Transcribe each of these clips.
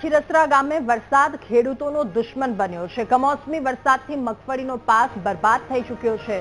ખીરસરા ગામે વરસાદ ખેડૂતોનો દુશ્મન બન્યો છે. કમોસમી વરસાદથી મગફળીનો પાક બરબાદ થઈ ચૂક્યો છે.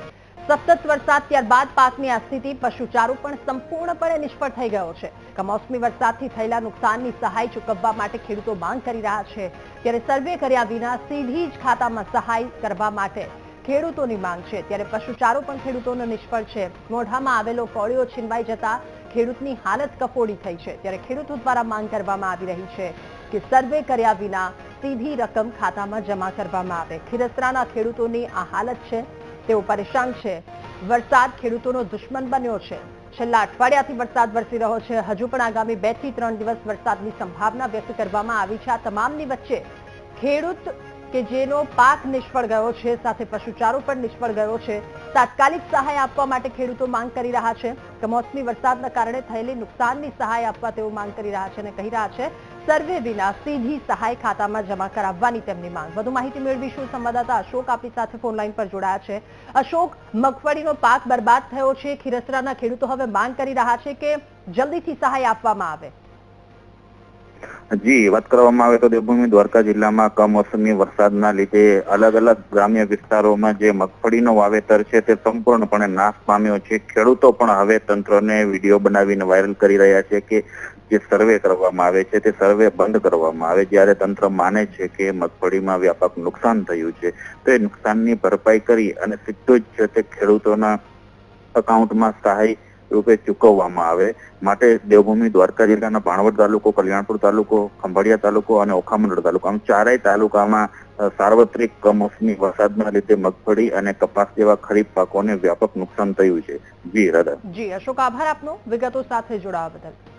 સતત વરસાદ ત્યારબાદ પાકની આ સ્થિતિ પશુચારો પણ સંપૂર્ણપણે નિષ્ફળ થઈ ગયો છે. કમોસમી વરસાદથી થયેલા નુકસાનની સહાય ચૂકવવા માટે ખેડૂતો માંગ કરી રહ્યા છે. ત્યારે સર્વે કર્યા વિના સીધી જ ખાતામાં સહાય કરવા માટે ખેડૂતોની માંગ છે. ત્યારે પશુચારો પણ ખેડૂતોનો નિષ્ફળ છે. મોઢામાં આવેલો કોળીઓ છીનવાઈ જતા ખેડૂતની હાલત કફોડી થઈ છે. ત્યારે ખેડૂતો દ્વારા માંગ કરવામાં આવી રહી છે. કે સર્વે કર્યા વિના સીધી રકમ ખાતામાં જમા કરવામાં આવે. ખીરસરાના ખેડૂતોની આ હાલત છે. તેઓ પરેશાન છે. વરસાદ ખેડૂતોનો દુશ્મન બન્યો છે. છેલ્લા અઠવાડિયાથી વરસાદ વરસી રહ્યો છે. હજુ પણ આગામી બેથી ત્રણ દિવસ વરસાદની સંભાવના વ્યક્ત કરવામાં આવી છે. આ તમામની વચ્ચે ખેડૂત કે જેનો પાક નિષ્ફળ ગયો છે, સાથે પશુચારો પણ નિષ્ફળ ગયો છે, તાત્કાલિક સહાય આપવા માટે ખેડૂતો માંગ કરી રહ્યા છે. કમોસમી વરસાદના કારણે થયેલી નુકસાનની સહાય આપવા તેઓ માંગ કરી રહ્યા છે અને કહી રહ્યા છે સર્વે વિના સીધી સહાય ખાતામાં જમા કરાવવાની તેમની માંગ. વધુ માહિતી મેળવીશું સંવાદદાતા અશોક આપણી સાથે ફોન લાઈન પર જોડાયા છે. અશોક, મગફળીનો પાક બરબાદ થયો છે. ખીરસરાના ખેડૂતો હવે માંગ કરી રહ્યા છે કે જલ્દીથી સહાય આપવામાં આવે. જી, વાત કરવામાં આવે તો દેવભૂમિ દ્વારકા જિલ્લામાં કમોસમી વરસાદના લીધે અલગ અલગ ગ્રામ્ય વિસ્તારોમાં જે મગફળીનો વાવેતર છે તે સંપૂર્ણપણે નાશ પામ્યો છે. ખેડૂતો પણ હવે તંત્રને વીડિયો બનાવીને વાયરલ કરી રહ્યા છે કે જે સર્વે કરવામાં આવે છે તે સર્વે બંધ કરવામાં આવે. જ્યારે તંત્ર માને છે કે મગફળીમાં વ્યાપક નુકસાન થયું છે, તો એ નુકસાનની ભરપાઈ કરી અને સીધું જ છે તે ખેડૂતોના અકાઉન્ટમાં સહાય રૂપે ચૂકવવામાં આવે. માટે દેવભૂમિ, દ્વારકા જિલ્લાના ભાણવડ તાલુકો, કલ્યાણપુર તાલુકો, ખંભાળિયા તાલુકો અને ઓખામંડળ તાલુકો. આમ ચારેય તાલુકામાં સાર્વત્રિક કમોસમી વરસાદના લીધે મગફળી અને કપાસ જેવા ખરીફ પાકોને વ્યાપક નુકસાન થયું છે. જી, રાધા. જી, અશોક, આભાર આપનો. વિગતો સાથે જોડાવા બદલ.